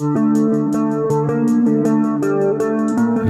Música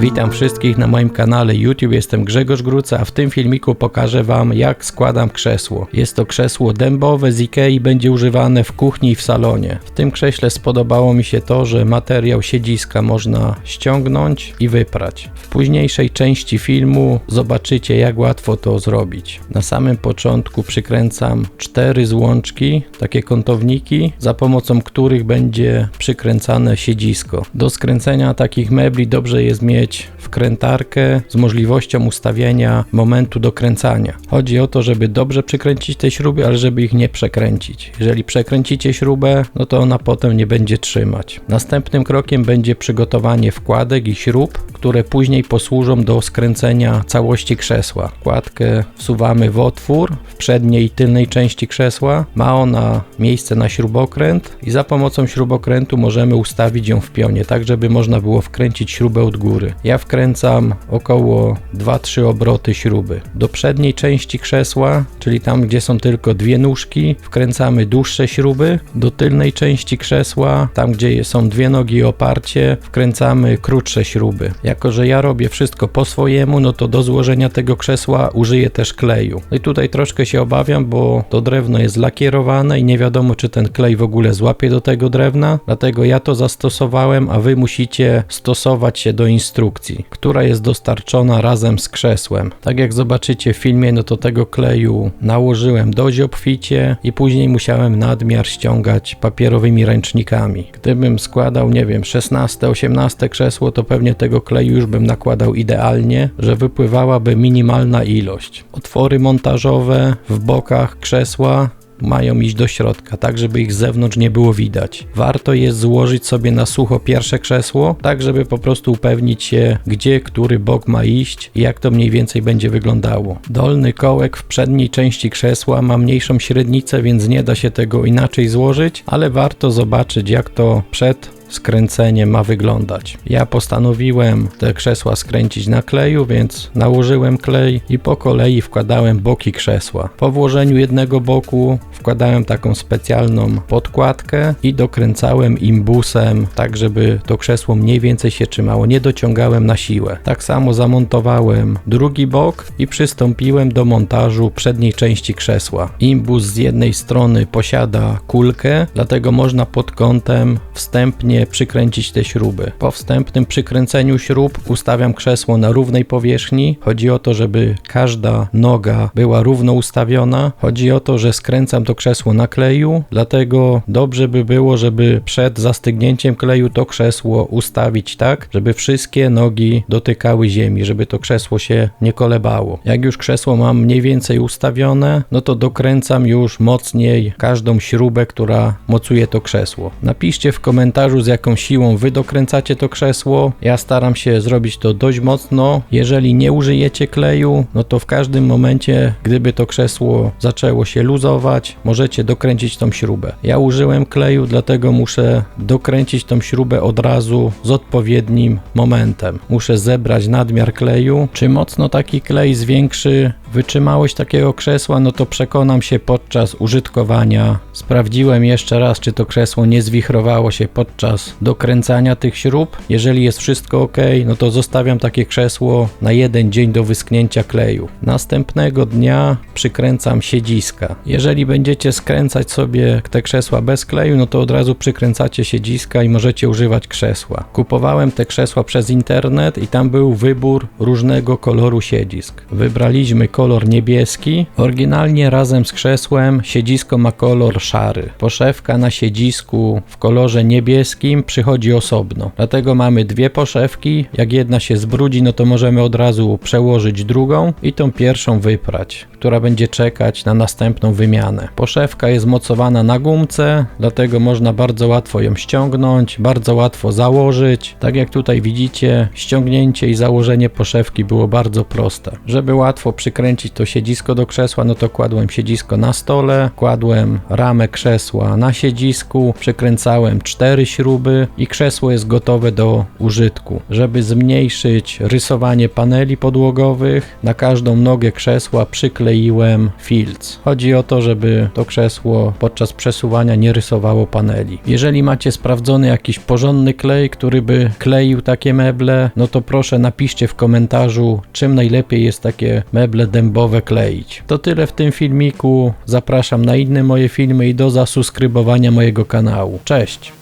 Witam wszystkich na moim kanale YouTube, jestem Grzegorz Gruca, a w tym filmiku pokażę Wam jak składam krzesło. Jest to krzesło dębowe z Ikei, będzie używane w kuchni i w salonie. W tym krześle spodobało mi się to, że materiał siedziska można ściągnąć i wyprać. W późniejszej części filmu zobaczycie jak łatwo to zrobić. Na samym początku przykręcam cztery złączki, takie kątowniki, za pomocą których będzie przykręcane siedzisko. Do skręcenia takich mebli dobrze jest mieć wkrętarkę z możliwością ustawienia momentu dokręcania. Chodzi o to, żeby dobrze przykręcić te śruby, ale żeby ich nie przekręcić. Jeżeli przekręcicie śrubę, no to ona potem nie będzie trzymać. Następnym krokiem będzie przygotowanie wkładek i śrub, które później posłużą do skręcenia całości krzesła. Wkładkę wsuwamy w otwór w przedniej i tylnej części krzesła. Ma ona miejsce na śrubokręt i za pomocą śrubokrętu możemy ustawić ją w pionie, tak żeby można było wkręcić śrubę od góry. Ja wkręcam około 2-3 obroty śruby. Do przedniej części krzesła, czyli tam gdzie są tylko dwie nóżki, wkręcamy dłuższe śruby. Do tylnej części krzesła, tam gdzie są dwie nogi i oparcie, wkręcamy krótsze śruby. Jako, że ja robię wszystko po swojemu, no to do złożenia tego krzesła użyję też kleju. No i tutaj troszkę się obawiam, bo to drewno jest lakierowane i nie wiadomo, czy ten klej w ogóle złapie do tego drewna, dlatego ja to zastosowałem, a wy musicie stosować się do instrukcji, która jest dostarczona razem z krzesłem. Tak jak zobaczycie w filmie, no to tego kleju nałożyłem dość obficie i później musiałem nadmiar ściągać papierowymi ręcznikami. Gdybym składał, nie wiem, 16-18 krzesło, to pewnie tego kleju już bym nakładał idealnie, że wypływałaby minimalna ilość. Otwory montażowe w bokach krzesła mają iść do środka, tak żeby ich z zewnątrz nie było widać. Warto jest złożyć sobie na sucho pierwsze krzesło, tak żeby po prostu upewnić się, gdzie który bok ma iść i jak to mniej więcej będzie wyglądało. Dolny kołek w przedniej części krzesła ma mniejszą średnicę, więc nie da się tego inaczej złożyć, ale warto zobaczyć jak to przed skręcenie ma wyglądać. Ja postanowiłem te krzesła skręcić na kleju, więc nałożyłem klej i po kolei wkładałem boki krzesła. Po włożeniu jednego boku wkładałem taką specjalną podkładkę i dokręcałem imbusem, tak żeby to krzesło mniej więcej się trzymało. Nie dociągałem na siłę. Tak samo zamontowałem drugi bok i przystąpiłem do montażu przedniej części krzesła. Imbus z jednej strony posiada kulkę, dlatego można pod kątem wstępnie przykręcić te śruby. Po wstępnym przykręceniu śrub ustawiam krzesło na równej powierzchni. Chodzi o to, żeby każda noga była równo ustawiona. Chodzi o to, że skręcam to krzesło na kleju, dlatego dobrze by było, żeby przed zastygnięciem kleju to krzesło ustawić tak, żeby wszystkie nogi dotykały ziemi, żeby to krzesło się nie kolebało. Jak już krzesło mam mniej więcej ustawione, no to dokręcam już mocniej każdą śrubę, która mocuje to krzesło. Napiszcie w komentarzu z jaką siłą wy dokręcacie to krzesło. Ja staram się zrobić to dość mocno. Jeżeli nie użyjecie kleju, no to w każdym momencie, gdyby to krzesło zaczęło się luzować, możecie dokręcić tą śrubę. Ja użyłem kleju, dlatego muszę dokręcić tą śrubę od razu z odpowiednim momentem. Muszę zebrać nadmiar kleju. Czy mocno taki klej zwiększy wytrzymałość takiego krzesła, no to przekonam się podczas użytkowania. Sprawdziłem jeszcze raz, czy to krzesło nie zwichrowało się podczas dokręcania tych śrub. Jeżeli jest wszystko ok, no to zostawiam takie krzesło na jeden dzień do wyschnięcia kleju. Następnego dnia przykręcam siedziska. Jeżeli będziecie skręcać sobie te krzesła bez kleju, no to od razu przykręcacie siedziska i możecie używać krzesła. Kupowałem te krzesła przez internet i tam był wybór różnego koloru siedzisk. Wybraliśmy kolor kolor niebieski. Oryginalnie razem z krzesłem siedzisko ma kolor szary. Poszewka na siedzisku w kolorze niebieskim przychodzi osobno. Dlatego mamy dwie poszewki. Jak jedna się zbrudzi, no to możemy od razu przełożyć drugą i tą pierwszą wyprać, która będzie czekać na następną wymianę. Poszewka jest mocowana na gumce, dlatego można bardzo łatwo ją ściągnąć, bardzo łatwo założyć. Tak jak tutaj widzicie, ściągnięcie i założenie poszewki było bardzo proste. Żeby łatwo przykręcić przykręcić to siedzisko do krzesła, no to kładłem siedzisko na stole, kładłem ramę krzesła na siedzisku, przykręcałem cztery śruby i krzesło jest gotowe do użytku. Żeby zmniejszyć rysowanie paneli podłogowych, na każdą nogę krzesła przykleiłem filc. Chodzi o to, żeby to krzesło podczas przesuwania nie rysowało paneli. Jeżeli macie sprawdzony jakiś porządny klej, który by kleił takie meble, no to proszę napiszcie w komentarzu, czym najlepiej jest takie meble dębowe kleić. To tyle w tym filmiku. Zapraszam na inne moje filmy i do zasubskrybowania mojego kanału. Cześć!